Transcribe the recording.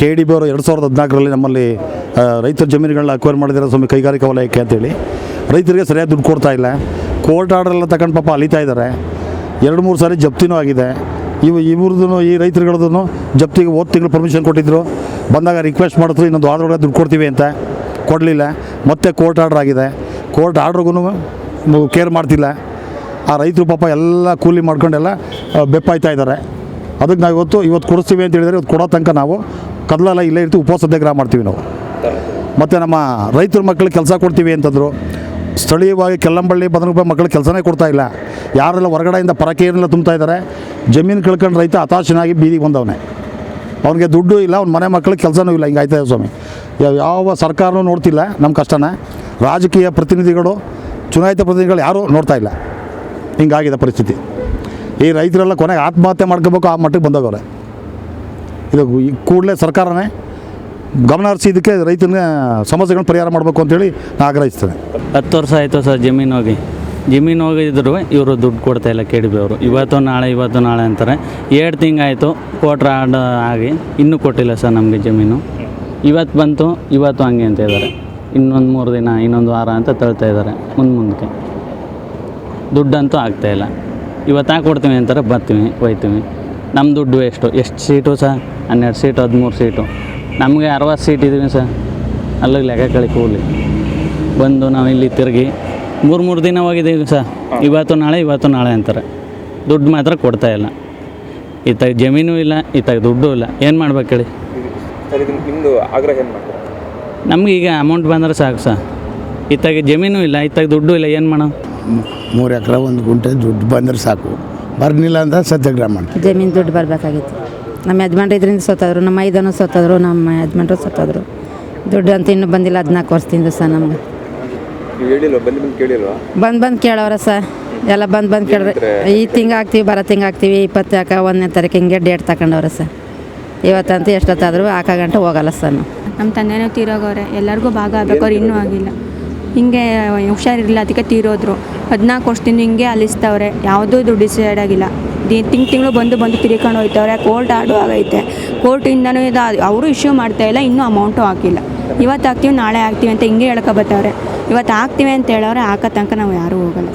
K D B ಅವರು ಎರಡು ಸಾವಿರದ ಹದಿನಾಲ್ಕರಲ್ಲಿ ನಮ್ಮಲ್ಲಿ ರೈತರ ಜಮೀನುಗಳನ್ನ ಅಕ್ವೈರ್ ಮಾಡಿದ್ದಾರೆ ಸ್ವಾಮಿ ಕೈಗಾರಿಕಾ ವಲಯಕ್ಕೆ ಅಂತೇಳಿ. ರೈತರಿಗೆ ಸರಿಯಾಗಿ ದುಡ್ಡು ಕೊಡ್ತಾ ಇಲ್ಲ. ಕೋರ್ಟ್ ಆರ್ಡರ್ ಎಲ್ಲ ತಗೊಂಡು ಪಾಪ ಅಲಿತಾ ಇದ್ದಾರೆ. ಎರಡು ಮೂರು ಸಾರಿ ಜಪ್ತಿನೂ ಆಗಿದೆ. ಇವು ಇವ್ರದ್ದು ಈ ರೈತರುಗಳದ್ದು ಜಪ್ತಿಗೆ ಹೋದ ತಿಂಗಳು ಪರ್ಮಿಷನ್ ಕೊಟ್ಟಿದ್ದರು ಬಂದಾಗ ರಿಕ್ವೆಸ್ಟ್ ಮಾಡಿದ್ರು, ಇನ್ನೊಂದು ವಾರದೊಳಗೆ ದುಡ್ಡು ಕೊಡ್ತೀವಿ ಅಂತ. ಕೊಡಲಿಲ್ಲ. ಮತ್ತೆ ಕೋರ್ಟ್ ಆರ್ಡರ್ ಆಗಿದೆ. ಕೋರ್ಟ್ ಆರ್ಡ್ರಿಗೂ ಕೇರ್ ಮಾಡ್ತಿಲ್ಲ. ಆ ರೈತರು ಪಾಪ ಎಲ್ಲ ಕೂಲಿ ಮಾಡ್ಕೊಂಡೆಲ್ಲ ಬೆಪ್ಪಾಯ್ತಾ ಇದ್ದಾರೆ. ಅದಕ್ಕೆ ನಾವು ಇವತ್ತು ಇವತ್ತು ಕೊಡಿಸ್ತೀವಿ ಅಂತ ಹೇಳಿದರೆ ಇವತ್ತು ಕೊಡೋ ತನಕ ನಾವು ಕದಲೆಲ್ಲ ಇಲ್ಲೇ ಇರ್ತೀವಿ, ಉಪವಾಸ ಸತ್ಯಾಗ್ರಹ ಮಾಡ್ತೀವಿ ನಾವು. ಮತ್ತು ನಮ್ಮ ರೈತರ ಮಕ್ಕಳಿಗೆ ಕೆಲಸ ಕೊಡ್ತೀವಿ ಅಂತಂದರು, ಸ್ಥಳೀಯವಾಗಿ ಕೆಲ್ಲಂಬಳ್ಳಿ ಬದನಗುಪ್ಪ ಮಕ್ಕಳಿಗೆ ಕೆಲಸನೇ ಕೊಡ್ತಾ ಇಲ್ಲ. ಯಾರೆಲ್ಲ ಹೊರಗಡೆಯಿಂದ ಪರಕೇರನ್ನೆಲ್ಲ ತುಂಬ್ತಾ ಇದ್ದಾರೆ ಜಮೀನು ಕಳ್ಕೊಂಡು ರೈತ ಹತಾಶನಾಗಿ ಬೀದಿಗೆ ಬಂದವನೆ. ಅವನಿಗೆ ದುಡ್ಡು ಇಲ್ಲ, ಅವ್ನ ಮನೆ ಮಕ್ಕಳಿಗೆ ಕೆಲಸನೂ ಇಲ್ಲ ಹಿಂಗಾಯ್ತಾ ಸ್ವಾಮಿ. ಯಾವ- ಯಾವ ಸರ್ಕಾರನೂ ನೋಡ್ತಿಲ್ಲ ನಮ್ಮ ಕಷ್ಟನ. ರಾಜಕೀಯ ಪ್ರತಿನಿಧಿಗಳು, ಚುನಾಯಿತ ಪ್ರತಿನಿಧಿಗಳು ಯಾರೂ ನೋಡ್ತಾ ಇಲ್ಲ. ಹಿಂಗಾಗಿದೆ ಪರಿಸ್ಥಿತಿ. ಈ ರೈತರೆಲ್ಲ ಕೊನೆಗೆ ಆತ್ಮಹತ್ಯೆ ಮಾಡ್ಕೋಬೇಕು ಆ ಮಟ್ಟಿಗೆ ಬಂದೋಗವ್ರೆ ಇದು ಕೂಡಲೇ ಸರ್ಕಾರನೇ ಗಮನ ಹರಿಸಿ ಇದಕ್ಕೆ ರೈತನ ಸಮಸ್ಯೆಗಳನ್ನ ಪರಿಹಾರ ಮಾಡಬೇಕು ಅಂತೇಳಿ ನಾನು ಆಗ್ರಹಿಸ್ತೇನೆ. ಹತ್ತು ವರ್ಷ ಆಯಿತು ಸರ್ ಜಮೀನು ಹೋಗಿ. ಜಮೀನು ಹೋಗಿದ್ರು ಇವರು ದುಡ್ಡು ಕೊಡ್ತಾ ಇಲ್ಲ ಕೆ ಬಿ ಅವರು. ಇವತ್ತು ನಾಳೆ ಇವತ್ತು ನಾಳೆ ಅಂತಾರೆ. ಎರಡು ತಿಂಗಾಯಿತು, ಕೋಟ್ರ ಆಡ ಆಗಿ ಇನ್ನೂ ಕೊಟ್ಟಿಲ್ಲ ಸರ್ ನಮಗೆ ಜಮೀನು. ಇವತ್ತು ಬಂತು, ಇವತ್ತು ಹಂಗೆ ಅಂತ ಇದ್ದಾರೆ. ಇನ್ನೊಂದು ಮೂರು ದಿನ, ಇನ್ನೊಂದು ವಾರ ಅಂತ ತಳ್ತಾ ಇದ್ದಾರೆ, ಮುಂದೆ ಮುಂದಕ್ಕೆ. ದುಡ್ಡಂತೂ ಆಗ್ತಾಯಿಲ್ಲ ಇವತ್ತು ಹಾಕಿ ಕೊಡ್ತೀವಿ ಅಂತಾರೆ ಬರ್ತೀವಿ ಹೋಯ್ತೀವಿ ನಮ್ಮ ದುಡ್ಡು ಎಷ್ಟು? ಎಷ್ಟು ಸೀಟು ಸರ್? ಹನ್ನೆರಡು ಸೀಟು ಹದಿಮೂರು ಸೀಟು? ನಮಗೆ ಅರವತ್ತು ಸೀಟ್ ಇದ್ದೀವಿ ಸರ್. ಅಲ್ಲಿಗೆ ಲೆಕ್ಕ ಕಳಿ ಕೂಲಿ ಬಂದು ನಾವು ಇಲ್ಲಿ ತಿರುಗಿ ಮೂರು ಮೂರು ದಿನ ಹೋಗಿದ್ದೀವಿ ಸರ್. ಇವತ್ತು ನಾಳೆ ಇವತ್ತು ನಾಳೆ ಅಂತಾರೆ. ದುಡ್ಡು ಮಾತ್ರ ಕೊಡ್ತಾ ಇಲ್ಲ. ಇತ್ತಾಗ ಜಮೀನು ಇಲ್ಲ ಇತ್ತಾಗ ದುಡ್ಡು ಇಲ್ಲ. ಏನು ಮಾಡ್ಬೇಕು ಹೇಳಿ? ನಿಮ್ಮದು ಆಗ್ರಹ ಏನು ಮಾಡ್ತಾರೆ? ನಮ್ಗೆ ಈಗ ಅಮೌಂಟ್ ಬಂದರೆ ಸಾಕು ಸರ್. ಇತ್ತಾಗ ಜಮೀನು ಇಲ್ಲ ಇತ್ತಾಗ ದುಡ್ಡು ಇಲ್ಲ ಏನು ಮಾಡೋ ಮೂರು ಎಕರೆ ಒಂದು ಗುಂಟೆ ದುಡ್ಡು ಬಂದರೆ ಸಾಕು. ಬರ್ನಿಲ್ಲ ಅಂತ ಸತ್ಯಾಗ್ರಹ ಮಾಡಿ ಜಮೀನು ದುಡ್ಡು ಬರಬೇಕಾಗಿತ್ತು. ನಮ್ಮ ಯಜಮಾನ್ರು ಇದರಿಂದ ಸೋತಾದ್ರು ನಮ್ಮ ಐದನು ಸೋತಾದ್ರು ನಮ್ಮ ಯಜಮಾನ್ರು ಸೋತಾದ್ರು ದುಡ್ಡು ಅಂತ ಇನ್ನೂ ಬಂದಿಲ್ಲ ಹದಿನಾಲ್ಕು ವರ್ಷದಿಂದ ಸರ್ ನಮ್ಗೆ. ನೀವು ಹೇಳಿಲ್ವಾ? ಬಂದು ಬಂದು ಕೇಳಿಲ್ವಾ? ಬಂದು ಬಂದು ಕೇಳೋರ ಸರ್. ಎಲ್ಲ ಬಂದು ಬಂದು ಕೇಳ್ರಿ ಈ ತಿಂಗ ಹಾಕ್ತೀವಿ ಬರೋ ತಿಂಗ ಹಾಕ್ತೀವಿ ಇಪ್ಪತ್ತಾಕ ಒಂದನೇ ತಾರೀಕು ಹಿಂಗೆ ಡೇಟ್ ತಗೊಂಡವ್ರೆ ಸರ್. ಇವತ್ತಂತೂ ಎಷ್ಟೊತ್ತಾದರೂ ಹಾಕೋ ಗಂಟೆ ಹೋಗಲ್ಲ ಸರ್ ನಾವು. ನಮ್ಮ ತಂದೆನೂ ತೀರೋಗವ್ರೆ. ಎಲ್ಲರಿಗೂ ಭಾಗ ಆಗ್ಬೇಕು ಅವ್ರು ಇನ್ನೂ ಆಗಿಲ್ಲ. ಹಿಂಗೆ ಹುಷಾರಿರಲಿಲ್ಲ, ಅದಕ್ಕೆ ತೀರೋದ್ರು. ಹದಿನಾಲ್ಕು ವರ್ಷದಿಂದ ಹಿಂಗೆ ಅಲಿಸ್ತವ್ರೆ. ಯಾವುದೂ ದುಡ್ಡು ಡಿಸೈಡ್ ಆಗಿಲ್ಲ. ತಿಂಗ್, ತಿಂಗಳು ಬಂದು ಬಂದು ತಿರ್ಕೊಂಡು ಹೋಯ್ತವ್ರೆ. ಕೋರ್ಟ್ ಆರ್ಡು ಆಗೈತೆ. ಕೋರ್ಟಿಂದನೂ ಇದು ಅವರು ಇಶ್ಯೂ ಮಾಡ್ತಾ ಇಲ್ಲ, ಇನ್ನೂ ಅಮೌಂಟು ಹಾಕಿಲ್ಲ. ಇವತ್ತು ಹಾಕ್ತೀವಿ, ನಾಳೆ ಹಾಕ್ತೀವಿ ಅಂತ ಹಿಂಗೆ ಹೇಳ್ಕೊಬತ್ತವ್ರೆ ಇವತ್ತು ಹಾಕ್ತೀವಿ ಅಂತ ಹೇಳೋರೆ ಹಾಕೋ ತನಕ ನಾವು ಯಾರೂ ಹೋಗಲ್ಲ.